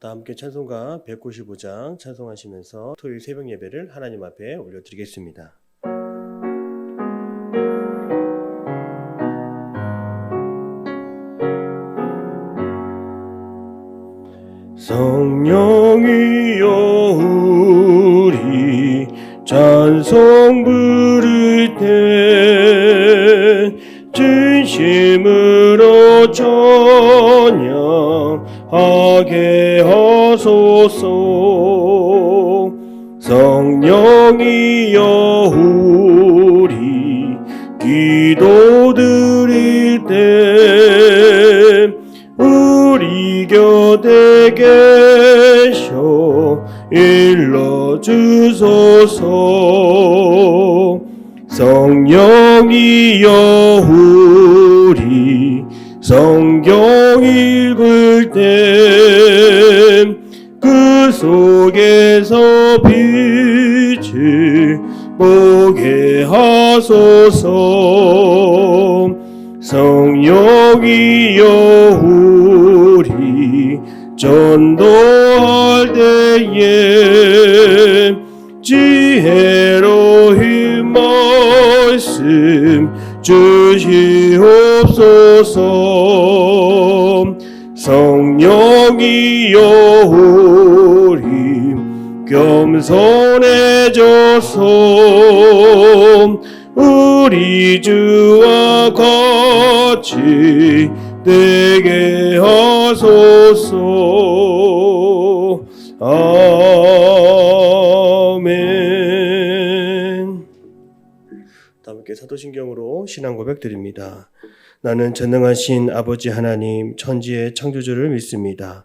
다 함께 찬송가 195장 찬송하시면서 토요일 새벽 예배를 하나님 앞에 올려드리겠습니다. 성령이여 우리 찬송 부를 때 진심으로 찬양하게 하소서. 성령이여 우리 기도 드릴 때 우리 곁에 계셔 일러 주소서. 성령이여 우리 성경 읽을 때그 속에서 빛을 보게 하소서. 성령이여 우리 전도할 때에 지혜로운 말씀 주시옵소서. 성령이여 겸손해져서 우리 주와 같이 되게 하소서 아멘 다 함께 사도신경으로 신앙 고백 드립니다. 나는 전능하신 아버지 하나님 천지의 창조주를 믿습니다.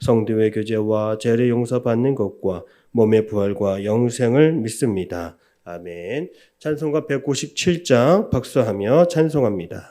성도의 교제와 죄를 용서받는 것과 몸의 부활과 영생을 믿습니다. 아멘. 찬송가 157장 박수하며 찬송합니다.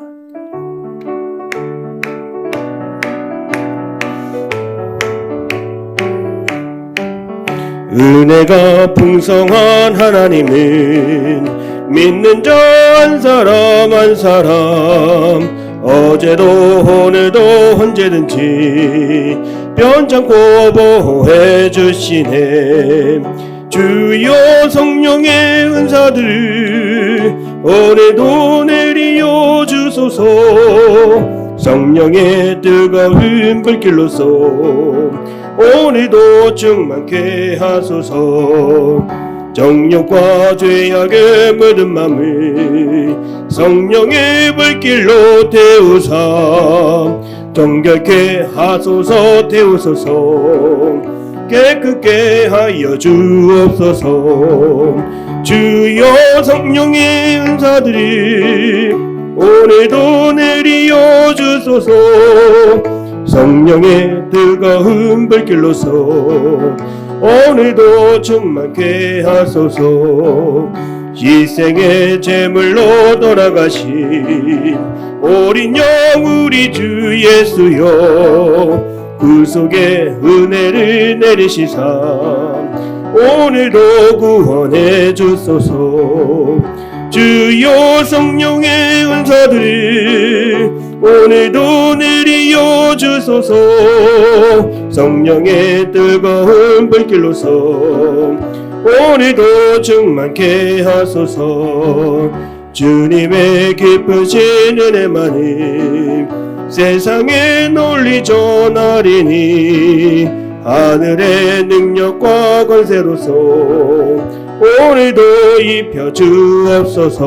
은혜가 풍성한 하나님은 믿는 자 한 사람 한 사람 어제도 오늘도 언제든지 변찮고 보호해 주시네. 주여 성령의 은사들 오늘도 내리어 주소서. 성령의 뜨거운 불길로서 오늘도 충만케 하소서 정욕과 죄악에 묻은 맘을 성령의 불길로 태우사 정결케 하소서 태우소서. 깨끗게 하여 주옵소서. 주여 성령의 은사들이 오늘도 내리어 주소서. 성령의 뜨거운 불길로서 오늘도 충만케 하소서. 희생의 제물로 돌아가신 어린 영 우리 주 예수여. 그 속에 은혜를 내리시사 오늘도 구원해 주소서. 주여 성령의 은사들이 오늘도 내리어 주소서 성령의 뜨거운 불길로서 오늘도 충만케 하소서. 주님의 기쁘신 은혜만이 세상에 널리 전하리니 하늘의 능력과 권세로서 오늘도 입혀 주옵소서.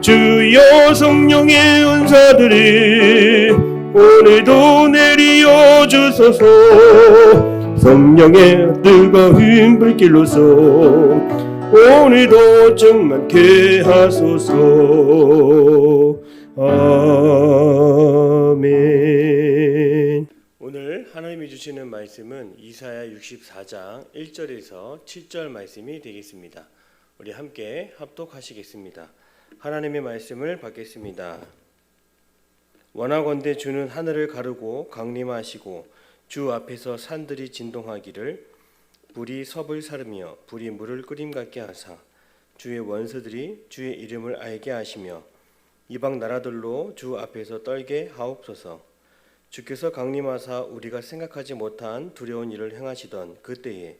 주여 성령의 은사들이 오늘도 내리어 주소서 성령의 뜨거운 불길로서 오늘도 충만케 하소서 아멘 오늘 하나님 하나님이 주시는 말씀은 이사야 64장 1절에서 7절 말씀이 되겠습니다. 우리 함께 합독하시겠습니다. 하나님의 말씀을 받겠습니다. 원하건대 주는 하늘을 가르고 강림하시고 주 앞에서 산들이 진동하기를 불이 섭을 사르며 불이 물을 끓임 같게 하사 주의 원수들이 주의 이름을 알게 하시며 이방 나라들로 주 앞에서 떨게 하옵소서. 주께서 강림하사 우리가 생각하지 못한 두려운 일을 행하시던 그때에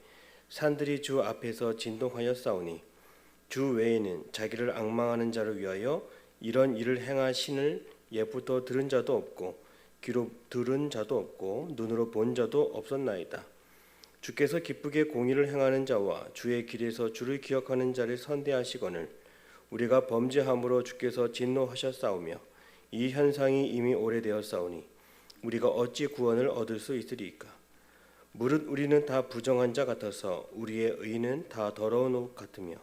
산들이 주 앞에서 진동하여 싸우니 주 외에는 자기를 악망하는 자를 위하여 이런 일을 행하신을 예부터 들은 자도 없고 귀로 들은 자도 없고 눈으로 본 자도 없었나이다. 주께서 기쁘게 공의를 행하는 자와 주의 길에서 주를 기억하는 자를 선대하시거늘 우리가 범죄함으로 주께서 진노하셨사오며 이 현상이 이미 오래되었사오니 우리가 어찌 구원을 얻을 수 있으리이까 무릇 우리는 다 부정한 자 같아서 우리의 의는 다 더러운 옷 같으며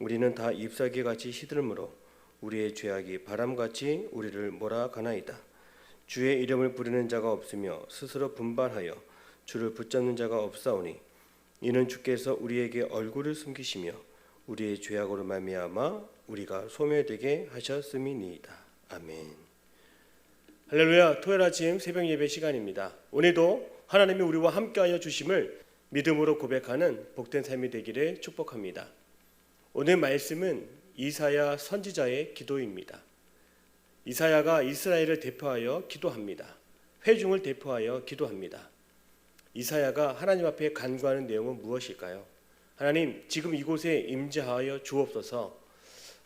우리는 다 잎사귀 같이 시들므로 우리의 죄악이 바람같이 우리를 몰아가나이다 주의 이름을 부르는 자가 없으며 스스로 분발하여 주를 붙잡는 자가 없사오니 이는 주께서 우리에게 얼굴을 숨기시며 우리의 죄악으로 말미암아 우리가 소멸되게 하셨음이니이다. 아멘. 할렐루야. 토요일 아침 새벽 예배 시간입니다. 오늘도 하나님이 우리와 함께하여 주심을 믿음으로 고백하는 복된 삶이 되기를 축복합니다. 오늘 말씀은 이사야 선지자의 기도입니다. 이사야가 이스라엘을 대표하여 기도합니다. 회중을 대표하여 기도합니다. 이사야가 하나님 앞에 간구하는 내용은 무엇일까요? 하나님, 지금 이곳에 임재하여 주옵소서.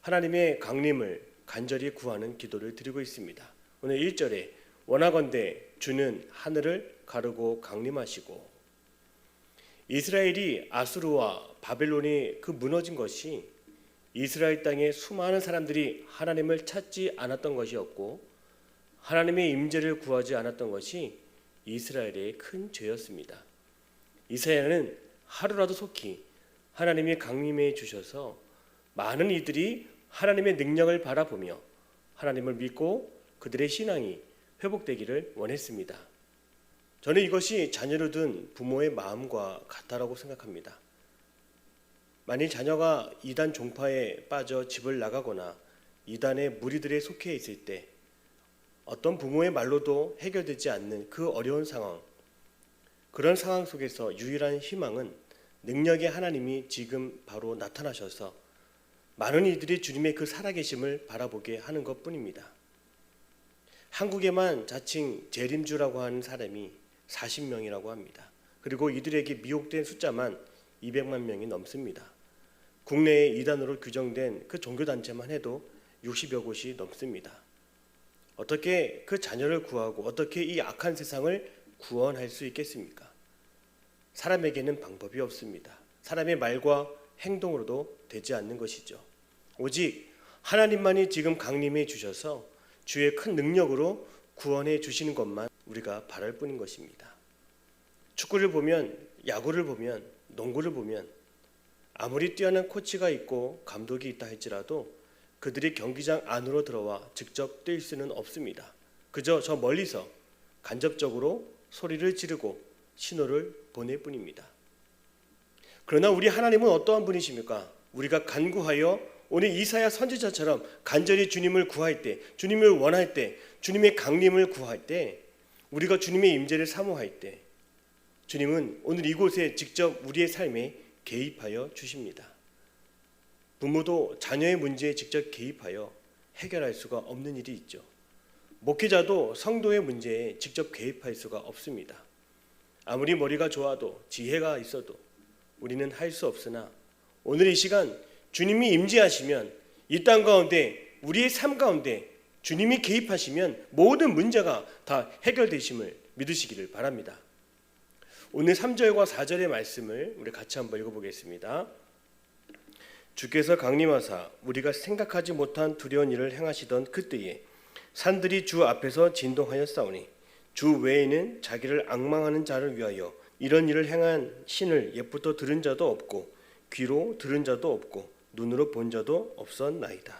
하나님의 강림을 간절히 구하는 기도를 드리고 있습니다. 오늘 1절에 원하건대 주는 하늘을 가르고 강림하시고 이스라엘이 아수르와 바벨론이 그 무너진 것이 이스라엘 땅에 수많은 사람들이 하나님을 찾지 않았던 것이었고 하나님의 임재를 구하지 않았던 것이 이스라엘의 큰 죄였습니다. 이사야는 하루라도 속히 하나님이 강림해 주셔서 많은 이들이 하나님의 능력을 바라보며 하나님을 믿고 그들의 신앙이 회복되기를 원했습니다. 저는 이것이 자녀를 둔 부모의 마음과 같다라고 생각합니다. 만일 자녀가 이단 종파에 빠져 집을 나가거나 이단의 무리들에 속해 있을 때 어떤 부모의 말로도 해결되지 않는 그 어려운 상황, 그런 상황 속에서 유일한 희망은 능력의 하나님이 지금 바로 나타나셔서 많은 이들이 주님의 그 살아계심을 바라보게 하는 것 뿐입니다. 한국에만 자칭 재림주라고 하는 사람이 40명이라고 합니다. 그리고 이들에게 미혹된 숫자만 200만 명이 넘습니다. 국내에 이단으로 규정된 그 종교단체만 해도 60여 곳이 넘습니다. 어떻게 그 자녀를 구하고 어떻게 이 악한 세상을 구원할 수 있겠습니까? 사람에게는 방법이 없습니다. 사람의 말과 행동으로도 되지 않는 것이죠. 오직 하나님만이 지금 강림해 주셔서 주의 큰 능력으로 구원해 주시는 것만 우리가 바랄 뿐인 것입니다. 축구를 보면 야구를 보면 농구를 보면 아무리 뛰어난 코치가 있고 감독이 있다 할지라도 그들이 경기장 안으로 들어와 직접 뛸 수는 없습니다. 그저 저 멀리서 간접적으로 소리를 지르고 신호를 보낼 뿐입니다. 그러나 우리 하나님은 어떠한 분이십니까? 우리가 간구하여 오늘 이사야 선지자처럼 간절히 주님을 구할 때, 주님을 원할 때, 주님의 강림을 구할 때, 우리가 주님의 임재를 사모할 때, 주님은 오늘 이곳에 직접 우리의 삶에 개입하여 주십니다. 부모도 자녀의 문제에 직접 개입하여 해결할 수가 없는 일이 있죠. 목회자도 성도의 문제에 직접 개입할 수가 없습니다. 아무리 머리가 좋아도 지혜가 있어도 우리는 할 수 없으나 오늘 이 시간 주님이 임재하시면 이 땅 가운데 우리의 삶 가운데 주님이 개입하시면 모든 문제가 다 해결되심을 믿으시기를 바랍니다. 오늘 3절과 4절의 말씀을 우리 같이 한번 읽어보겠습니다. 주께서 강림하사 우리가 생각하지 못한 두려운 일을 행하시던 그때에 산들이 주 앞에서 진동하였사오니 주 외에는 자기를 악망하는 자를 위하여 이런 일을 행한 신을 옛부터 들은 자도 없고 귀로 들은 자도 없고 눈으로 본 자도 없었나이다.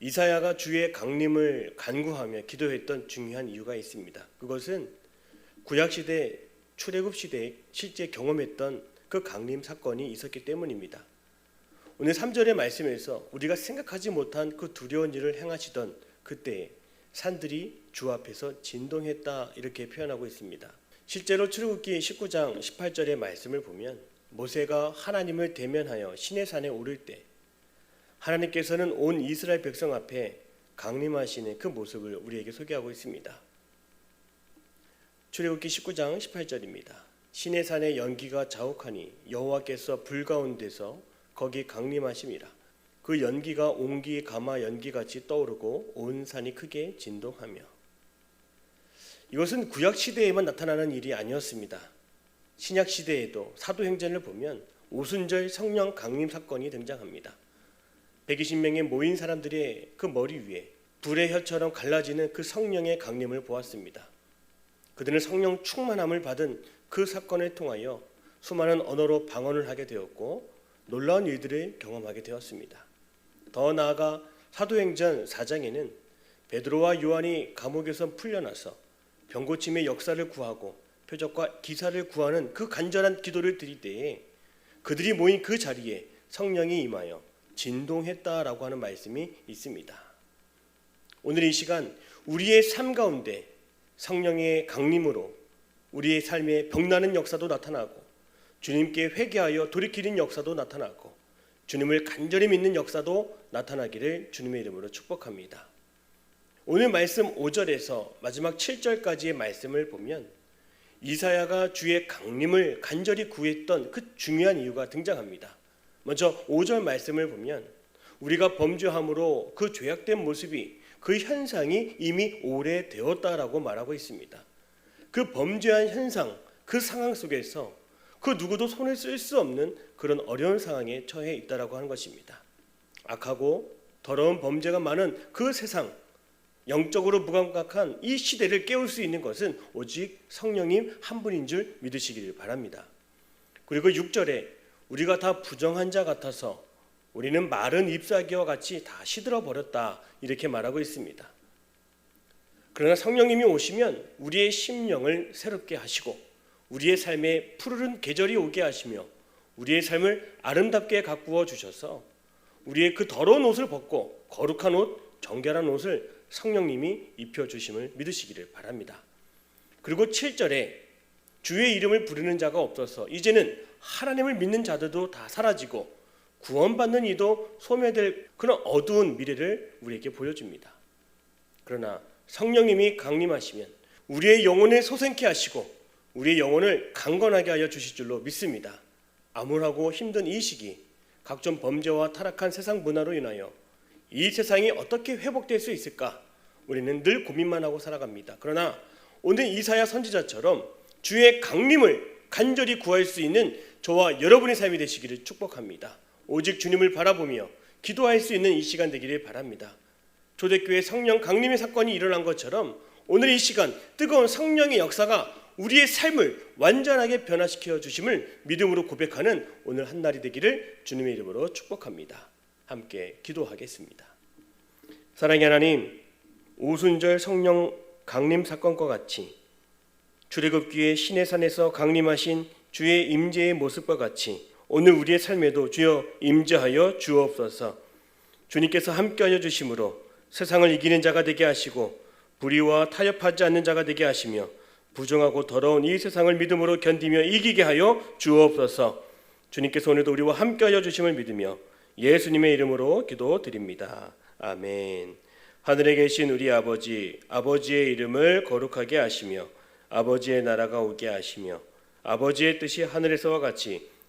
이사야가 주의 강림을 간구하며 기도했던 중요한 이유가 있습니다. 그것은 구약 시대 출애굽 시대에 실제 경험했던 그 강림 사건이 있었기 때문입니다. 오늘 3절의 말씀에서 우리가 생각하지 못한 그 두려운 일을 행하시던 그때에 산들이 주 앞에서 진동했다 이렇게 표현하고 있습니다. 실제로 출애굽기 19장 18절의 말씀을 보면 모세가 하나님을 대면하여 시내 산에 오를 때 하나님께서는 온 이스라엘 백성 앞에 강림하시는 그 모습을 우리에게 소개하고 있습니다. 출애굽기 19장 18절입니다. 시내 산에 연기가 자욱하니 여호와께서 불 가운데서 거기 강림하심이라. 그 연기가 옹기 가마 연기 같이 떠오르고 온 산이 크게 진동하며 이것은 구약 시대에만 나타나는 일이 아니었습니다. 신약 시대에도 사도행전을 보면 오순절 성령 강림 사건이 등장합니다. 120명의 모인 사람들의 그 머리 위에 불의 혀처럼 갈라지는 그 성령의 강림을 보았습니다. 그들은 성령 충만함을 받은 그 사건을 통하여 수많은 언어로 방언을 하게 되었고 놀라운 일들을 경험하게 되었습니다. 더 나아가 사도행전 4장에는 베드로와 요한이 감옥에서 풀려나서 병고침의 역사를 구하고 표적과 기사를 구하는 그 간절한 기도를 드릴 때에 그들이 모인 그 자리에 성령이 임하여 진동했다라고 하는 말씀이 있습니다. 오늘 이 시간 우리의 삶 가운데 성령의 강림으로 우리의 삶에 병나는 역사도 나타나고 주님께 회개하여 돌이키는 역사도 나타나고 주님을 간절히 믿는 역사도 나타나기를 주님의 이름으로 축복합니다. 오늘 말씀 5절에서 마지막 7절까지의 말씀을 보면 이사야가 주의 강림을 간절히 구했던 그 중요한 이유가 등장합니다. 먼저 5절 말씀을 보면 우리가 범죄함으로 그 죄악된 모습이 그 현상이 이미 오래되었다라고 말하고 있습니다. 그 범죄한 현상, 그 상황 속에서 그 누구도 손을 쓸 수 없는 그런 어려운 상황에 처해 있다라고 하는 것입니다. 악하고 더러운 범죄가 많은 그 세상, 영적으로 무감각한 이 시대를 깨울 수 있는 것은 오직 성령님 한 분인 줄 믿으시기를 바랍니다. 그리고 6절에 우리가 다 부정한 자 같아서 우리는 마른 잎사귀와 같이 다 시들어 버렸다 이렇게 말하고 있습니다. 그러나 성령님이 오시면 우리의 심령을 새롭게 하시고 우리의 삶에 푸르른 계절이 오게 하시며 우리의 삶을 아름답게 가꾸어 주셔서 우리의 그 더러운 옷을 벗고 거룩한 옷, 정결한 옷을 성령님이 입혀 주심을 믿으시기를 바랍니다. 그리고 7절에 주의 이름을 부르는 자가 없어서 이제는 하나님을 믿는 자들도 다 사라지고 구원받는 이도 소멸될 그런 어두운 미래를 우리에게 보여줍니다. 그러나 성령님이 강림하시면 우리의 영혼을 소생케 하시고 우리의 영혼을 강건하게 하여 주실 줄로 믿습니다. 암울하고 힘든 이 시기 각종 범죄와 타락한 세상 문화로 인하여 이 세상이 어떻게 회복될 수 있을까? 우리는 늘 고민만 하고 살아갑니다. 그러나 오늘 이사야 선지자처럼 주의 강림을 간절히 구할 수 있는 저와 여러분의 삶이 되시기를 축복합니다. 오직 주님을 바라보며 기도할 수 있는 이 시간 되기를 바랍니다. 초대교회 성령 강림의 사건이 일어난 것처럼 오늘 이 시간 뜨거운 성령의 역사가 우리의 삶을 완전하게 변화시켜 주심을 믿음으로 고백하는 오늘 한 날이 되기를 주님의 이름으로 축복합니다. 함께 기도하겠습니다. 사랑의 하나님, 오순절 성령 강림 사건과 같이 출애굽기의 시내산에서 강림하신 주의 임재의 모습과 같이 오늘 우리의 삶에도 주여 임재하여 주옵소서. 주님께서 함께하여 주심으로 세상을 이기는 자가 되게 하시고 불의와 타협하지 않는 자가 되게 하시며 부정하고 더러운 이 세상을 믿음으로 견디며 이기게 하여 주옵소서. 주님께서 오늘도 우리와 함께하여 주심을 믿으며 예수님의 이름으로 기도드립니다. 아멘. 하늘에 계신 우리 아버지, 아버지의 이름을 거룩하게 하시며 아버지의 나라가 오게 하시며 아버지의 뜻이 하늘에서와 같이